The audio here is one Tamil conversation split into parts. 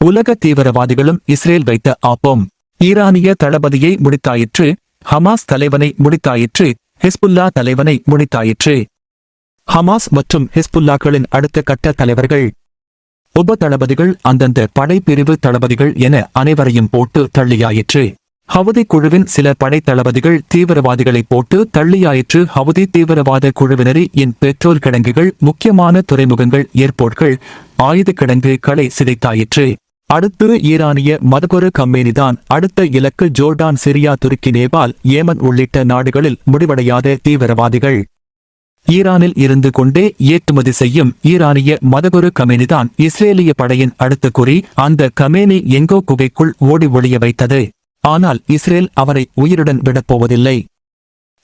உலக தீவிரவாதிகளும் இஸ்ரேல் வைத்த ஆப்பம். ஈரானிய தளபதியை முடித்தாயிற்று ஹமாஸ் தலைவனை முடித்தாயிற்று ஹிஸ்புல்லா தலைவனை முடித்தாயிற்று. ஹமாஸ் மற்றும் ஹிஸ்புல்லாக்களின் அடுத்த கட்ட தலைவர்கள். உப தளபதிகள் அந்தந்த படைப்பிரிவு தளபதிகள் என அனைவரையும் போட்டு தள்ளியாயிற்று. ஹவுதி குழுவின் சில படை தளபதிகள் தீவிரவாதிகளை போட்டு தள்ளியாயிற்று. ஹவுதி தீவிரவாத குழுவினரின் பெட்ரோல் கிடங்குகள் முக்கியமான துறைமுகங்கள் ஏர்போர்ட்கள் ஆயுத கிடங்கு களை சிதைத்தாயிற்று. அடுத்து ஈரானிய மதகுரு கம்பெனிதான் அடுத்த இலக்கு ஜோர்டான் சிரியா துருக்கி நேபாள் ஏமன் உள்ளிட்ட நாடுகளில் முடிவடையாத தீவிரவாதிகள். ஈரானில் இருந்து கொண்டே ஏற்றுமதி செய்யும் ஈரானிய மதகுரு கமேனிதான் இஸ்ரேலிய படையின் அடுத்த குறி அந்த கமேனி எங்கோ குகைக்குள் ஓடி ஒளிய வைத்தது. ஆனால் இஸ்ரேல் அவரை உயிருடன் விடப்போவதில்லை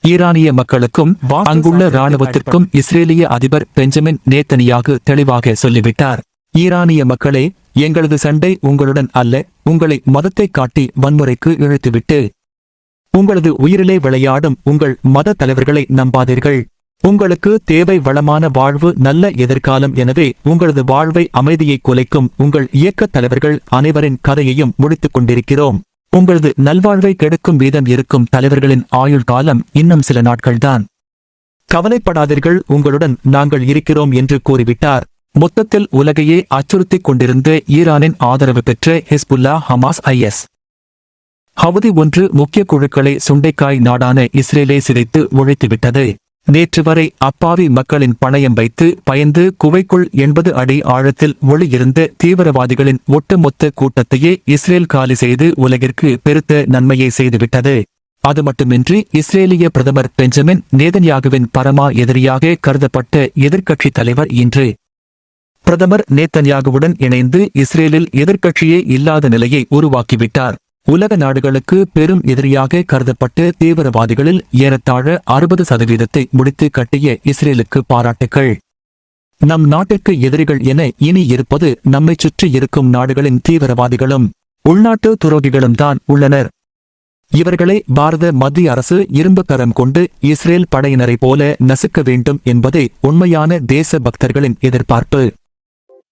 ஈரானிய மக்களுக்கும் அங்குள்ள இராணுவத்திற்கும் இஸ்ரேலிய அதிபர் பெஞ்சமின் நேத்தனியாக தெளிவாக சொல்லிவிட்டார். ஈரானிய மக்களே எங்களது சண்டை உங்களுடன் அல்ல உங்களை மதத்தை காட்டி வன்முறைக்கு இழுத்துவிட்டு. உங்களது உயிரிலே விளையாடும் உங்கள் மத தலைவர்களை நம்பாதீர்கள். உங்களுக்கு தேவை வளமான வாழ்வு நல்ல எதிர்காலம் எனவே உங்களது வாழ்வை அமைதியை குலைக்கும் உங்கள் இயக்கத் தலைவர்கள் அனைவரின் கதையையும் முடித்துக் கொண்டிருக்கிறோம். உங்களது நல்வாழ்வை கெடுக்கும் வீதம் இருக்கும் தலைவர்களின் ஆயுள் காலம் இன்னும் சில நாட்கள்தான். கவலைப்படாதீர்கள் உங்களுடன் நாங்கள் இருக்கிறோம் என்று கூறிவிட்டார். மொத்தத்தில் உலகையே அச்சுறுத்திக் கொண்டிருந்த ஈரானின் ஆதரவு பெற்ற ஹிஸ்புல்லா ஹமாஸ் ஐஎஸ். ஹவுதி ஒன்று முக்கிய குழுக்களை சுண்டைக்காய் நாடான இஸ்ரேலே சிதைத்து ஒழித்துவிட்டது. நேற்று வரை அப்பாவி மக்களின் பணயம் வைத்து பயந்து குவைக்குள் எண்பது அடி ஆழத்தில் ஒளியிருந்த தீவிரவாதிகளின் ஒட்டுமொத்த கூட்டத்தையே இஸ்ரேல் காலி செய்து உலகிற்கு பெருத்த நன்மையை செய்துவிட்டது. அது மட்டுமின்றி இஸ்ரேலிய பிரதமர் பெஞ்சமின் நேதன்யாகுவின் பரமா எதிரியாக கருதப்பட்ட எதிர்க்கட்சித் தலைவர் இன்று பிரதமர் நேத்தன்யாகுவுடன் இணைந்து இஸ்ரேலில் எதிர்க்கட்சியே இல்லாத நிலையை உருவாக்கிவிட்டார். உலக நாடுகளுக்கு பெரும் எதிரியாக கருதப்பட்ட தீவிரவாதிகளில் ஏறத்தாழ அறுபது சதவீதத்தை முடித்து கட்டிய இஸ்ரேலுக்கு பாராட்டுகள் நம் நாட்டிற்கு எதிரிகள் என இனி இருப்பது நம்மைச் சுற்றி இருக்கும் நாடுகளின் தீவிரவாதிகளும் உள்நாட்டு துரோகிகளும் தான் உள்ளனர். இவர்களை பாரத மத்திய அரசு இரும்பு கரம் கொண்டு இஸ்ரேல் படையினரைப் போல நசுக்க வேண்டும் என்பதே உண்மையான தேச பக்தர்களின் எதிர்பார்ப்பு.